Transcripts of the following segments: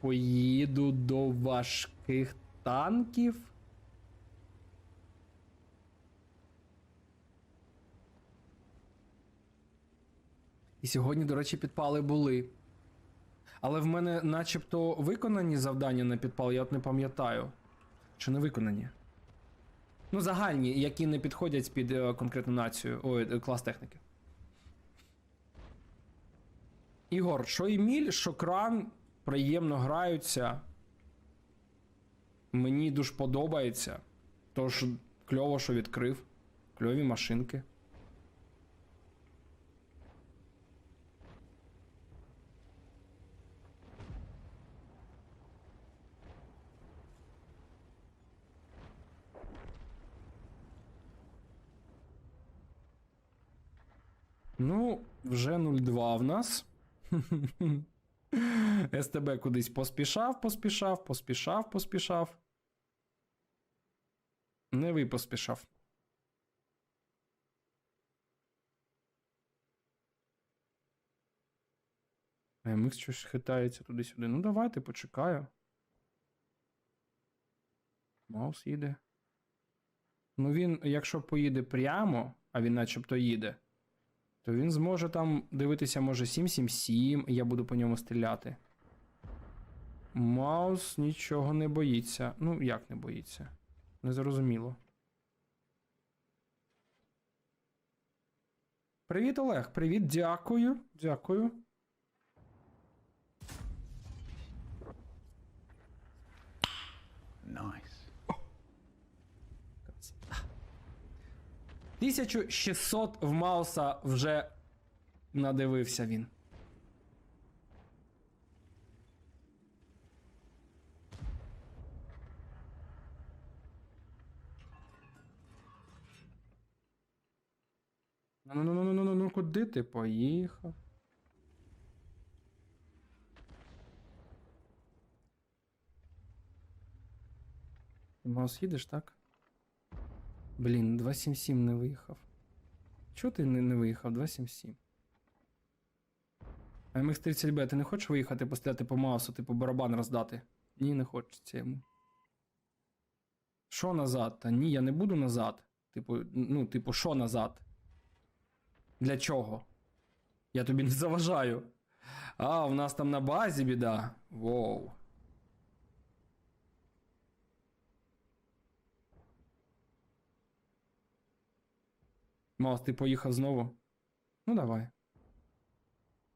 поїду до важких танків. І сьогодні, до речі, підпали були. Але в мене начебто виконані завдання на підпал, я от не пам'ятаю. Чи не виконані? Ну, загальні, які не підходять під е, конкретну націю. Ой, е, клас техніки. Ігор, що Еміль, що кран приємно граються. Мені дуже подобається. Тож кльово, що відкрив. Кльові машинки. Ну, вже 0,2 в нас. СТБ кудись поспішав, поспішав, поспішав, поспішав. Не ви поспішав. МХ щось хитається туди-сюди. Ну, давайте почекаю. Маус їде. Ну, він, якщо поїде прямо, а він начебто їде, то він зможе там дивитися, може 777, і я буду по ньому стріляти. Маус нічого не боїться. Ну, як не боїться? Незрозуміло. Привіт, Олег. Привіт, дякую. Дякую. 1600 в Мауса вже надивився він. Ну ну ну ну ну ну куди ти поїхав? Маус їдеш, так? Блін, 277 не виїхав. Чого ти не, не виїхав? 277. А MX30B, ти не хочеш виїхати постріляти по маусу, типу барабан роздати? Ні, не хочеться йому. Що назад? Та ні, я не буду назад. Типу, ну, типу, що назад? Для чого? Я тобі не заважаю. А, у нас там на базі біда. Воу. Маус, ти поїхав знову? Ну, давай.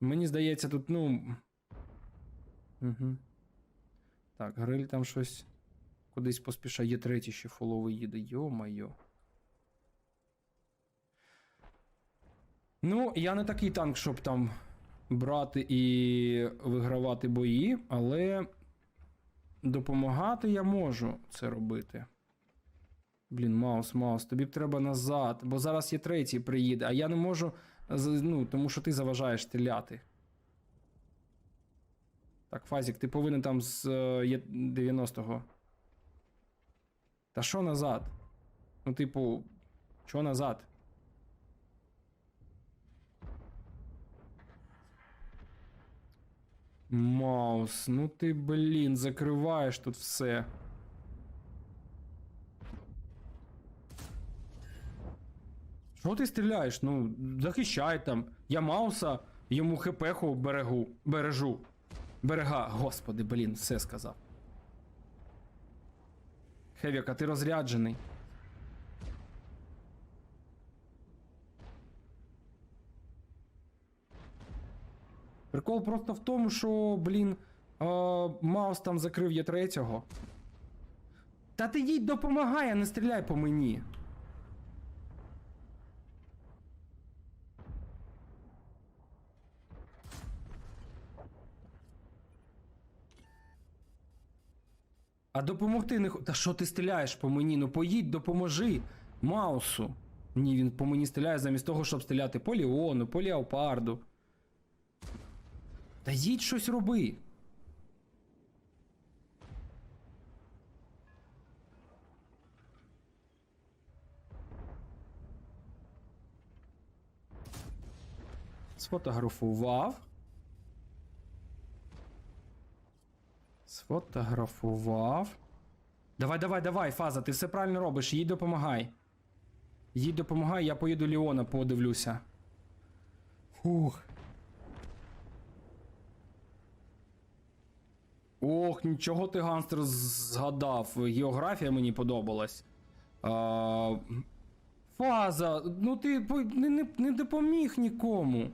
Мені здається, тут, ну. Угу. Так, гриль там щось кудись поспішає. Є третій ще фоловий їде. Йо-майо. Ну, я не такий танк, щоб там брати і вигравати бої, але допомагати я можу це робити. Блін, Маус, Маус, тобі б треба назад, бо зараз є третій приїде, а я не можу, ну, тому що ти заважаєш стріляти. Так, Фазік, ти повинен там з е, 90-го. Та що назад? Ну, типу, що назад? Маус, ну ти, блін, закриваєш тут все. Що ти стріляєш? Ну, захищай там. Я Мауса, йому хпху берегу, бережу. Берега, господи, блін, все сказав. Хевіка, ти розряджений. Прикол просто в тому, що, блін, е, Маус там закрив є третього. Та ти їдь допомагай, а не стріляй по мені. А допомогти не Та що ти стріляєш по мені? Ну поїдь, допоможи Маусу. Ні, він по мені стріляє замість того, щоб стріляти по Ліону, по Леопарду. Та їдь щось роби. Сфотографував. Сфотографував. Давай, давай, давай, фаза, ти все правильно робиш, їй допомагай. Їй допомагай, я поїду Ліона, подивлюся. Фух. Ох, нічого ти ганстер згадав. Географія мені подобалась. А, фаза, ну ти не, не, не допоміг нікому.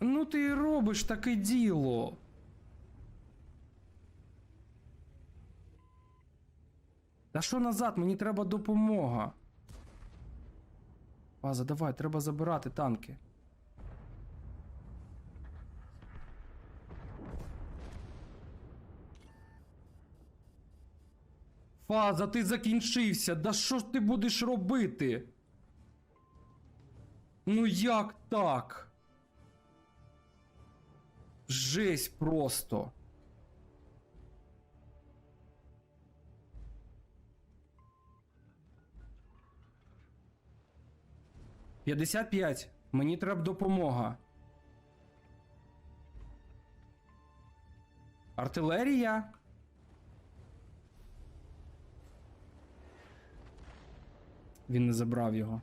Ну ти робиш таке діло. Та що назад? Мені треба допомога. Фаза, давай, треба забирати танки. Фаза, ти закінчився. Да що ж ти будеш робити? Ну як так? Жесть просто. П'ятдесят п'ять. Мені треба допомога. Артилерія. Він не забрав його.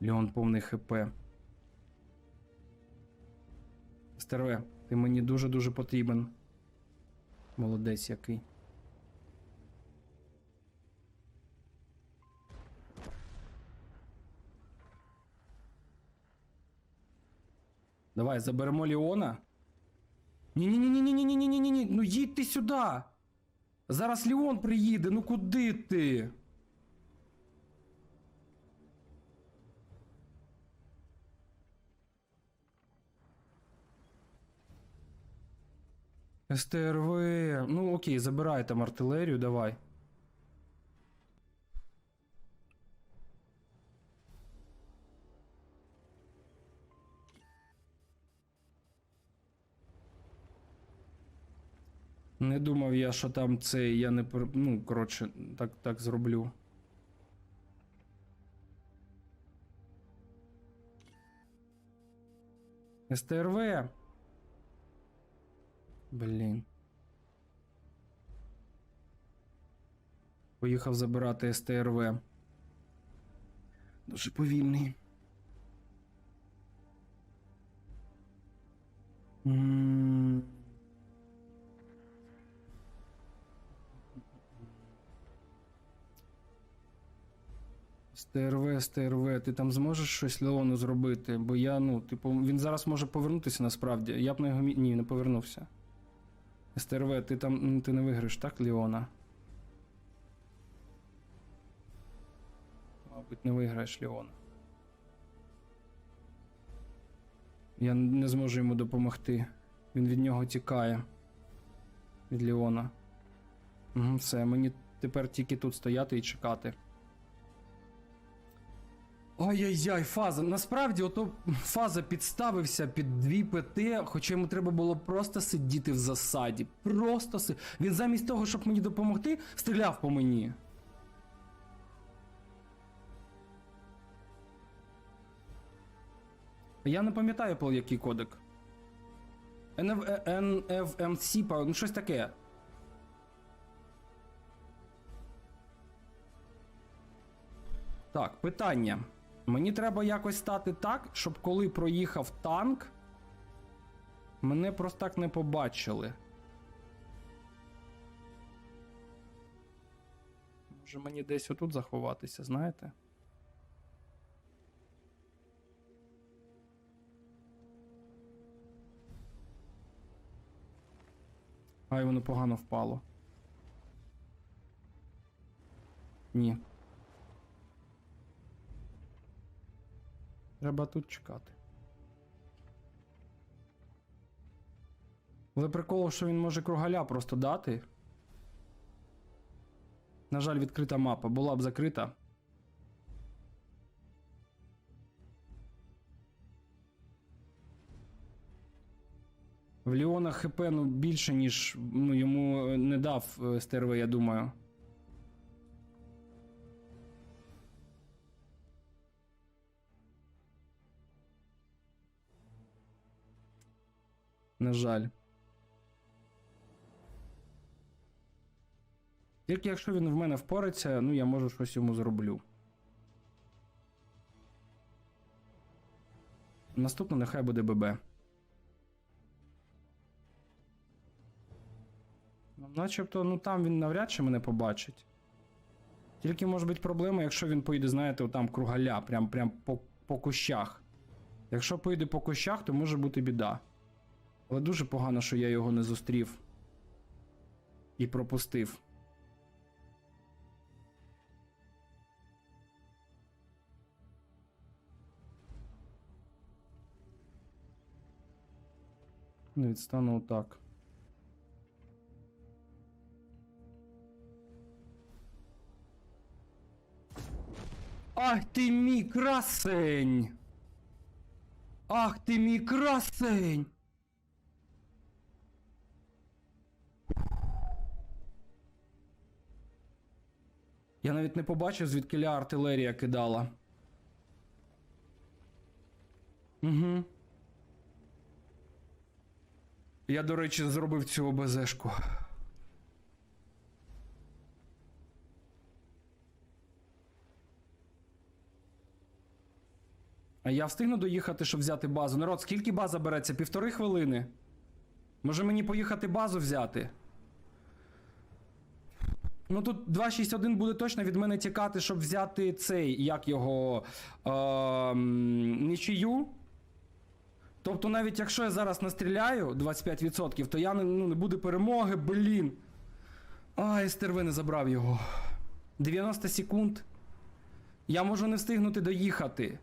Леон повний ХП. Стерве, ти мені дуже-дуже потрібен. Молодець який. Давай, заберемо Леона. Ні-ні-ні-ні-ні-ні-ні-ні-ні. Ну їдь ти сюди. Зараз Леон приїде, ну куди ти? СТРВ. Ну окей, забирай там артилерію, давай. Не думав я, що там це. Я не Ну, коротше, так, так зроблю. СТРВ. Блін. Поїхав забирати СТРВ. Дуже повільний. СТРВ, СТРВ, ти там зможеш щось Леону зробити? Бо я, ну, типу, він зараз може повернутися насправді. Я б на його. Ні, не повернувся. СТРВ, ти там ти не виграєш, так, Леона? Мабуть, не виграєш Леона. Я не зможу йому допомогти. Він від нього тікає. Від Леона. Угу, все, мені тепер тільки тут стояти і чекати. Ай-яй-яй, фаза. Насправді, ото фаза підставився під дві ПТ, хоча йому треба було просто сидіти в засаді. Просто си... Він замість того, щоб мені допомогти, стріляв по мені. Я не пам'ятаю, по який кодек. НФ... НФМС, ну щось таке. Так, питання. Мені треба якось стати так, щоб коли проїхав танк, мене просто так не побачили. Може мені десь отут заховатися, знаєте? Ай, воно погано впало. Ні. Треба тут чекати. Але прикол, що він може кругаля просто дати. На жаль, відкрита мапа. Була б закрита. В Ліона ХП ну, більше, ніж ну, йому е, не дав е, стерви, я думаю. На жаль. Тільки якщо він в мене впорається, ну я може щось йому зроблю. Наступно нехай буде ББ. Ну, Начебто, ну там він навряд чи мене побачить. Тільки може бути проблема, якщо він поїде, знаєте, там кругаля, прям, прям по, по кущах. Якщо поїде по кущах, то може бути біда. Але дуже погано, що я його не зустрів і пропустив. Не відстану отак. Ах ти мій красень! Ах ти мій красень! Я навіть не побачив, звідки артилерія кидала. Угу. Я, до речі, зробив цю ОБЗшку. А я встигну доїхати, щоб взяти базу. Народ, скільки база береться? Півтори хвилини. Може мені поїхати базу взяти? Ну тут 261 буде точно від мене тікати, щоб взяти цей, як його е, нічию. Тобто, навіть якщо я зараз настріляю 25%, то я не, ну, не буде перемоги, блін. Ай, стерви не забрав його. 90 секунд. Я можу не встигнути доїхати.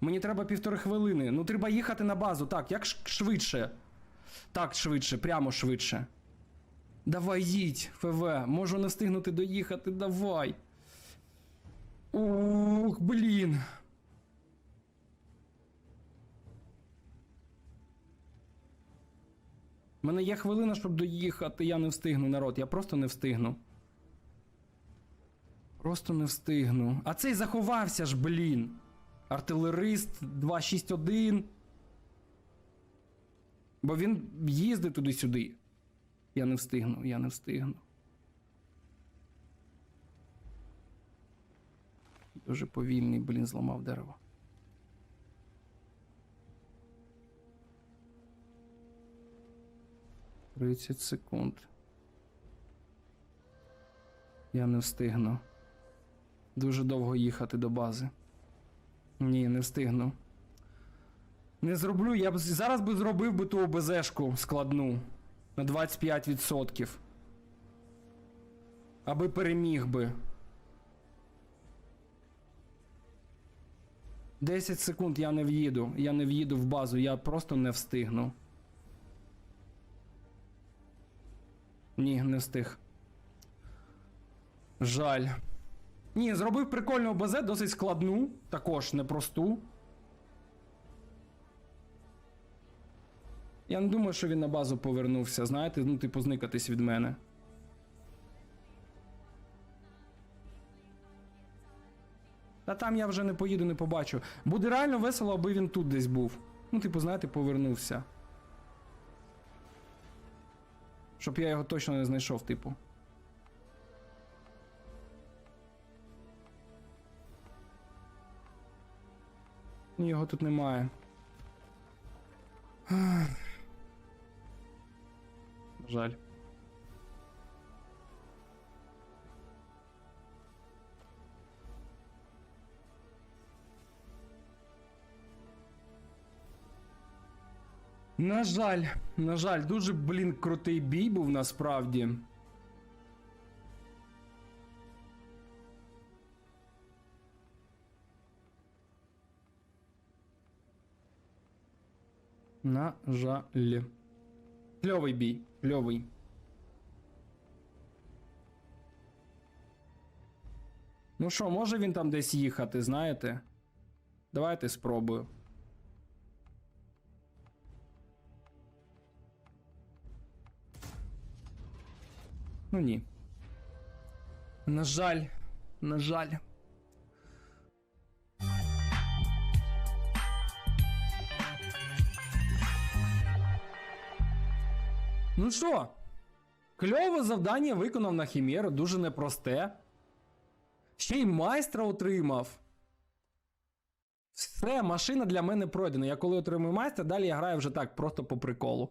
Мені треба півтори хвилини. Ну, треба їхати на базу. Так, як швидше. Так, швидше, прямо швидше. Давай їдь, ФВ. Можу не встигнути доїхати, давай. Ух, блін. У мене є хвилина, щоб доїхати, я не встигну, народ, я просто не встигну. Просто не встигну. А цей заховався ж, блін. Артилерист 261. Бо він їздить туди-сюди. Я не встигну, я не встигну. Дуже повільний, блін, зламав дерево. Тридцять секунд. Я не встигну. Дуже довго їхати до бази. Ні, не встигну. Не зроблю, я б зараз би зробив би ту ОБЗшку складну на 25%. Аби переміг би. 10 секунд я не в'їду. Я не в'їду в базу, я просто не встигну. Ні, не встиг. Жаль. Ні, зробив прикольну ОБЗ, досить складну, також непросту. Я не думаю, що він на базу повернувся, знаєте, ну, типу, зникатись від мене. Та там я вже не поїду, не побачу. Буде реально весело, аби він тут десь був. Ну, типу, знаєте, повернувся. Щоб я його точно не знайшов, типу. Ні, його тут немає. Жаль. На жаль, на жаль, дуже, блін, крутий бій був насправді. На жаль. Кльовий бій, кльовий. Ну що, може він там десь їхати, знаєте? Давайте спробую. Ну ні. На жаль, на жаль. Ну що? Кльове завдання виконав на Хімеру, дуже непросте. Ще й майстра отримав. Все, машина для мене пройдена. Я коли отримую майстра, далі я граю вже так, просто по приколу.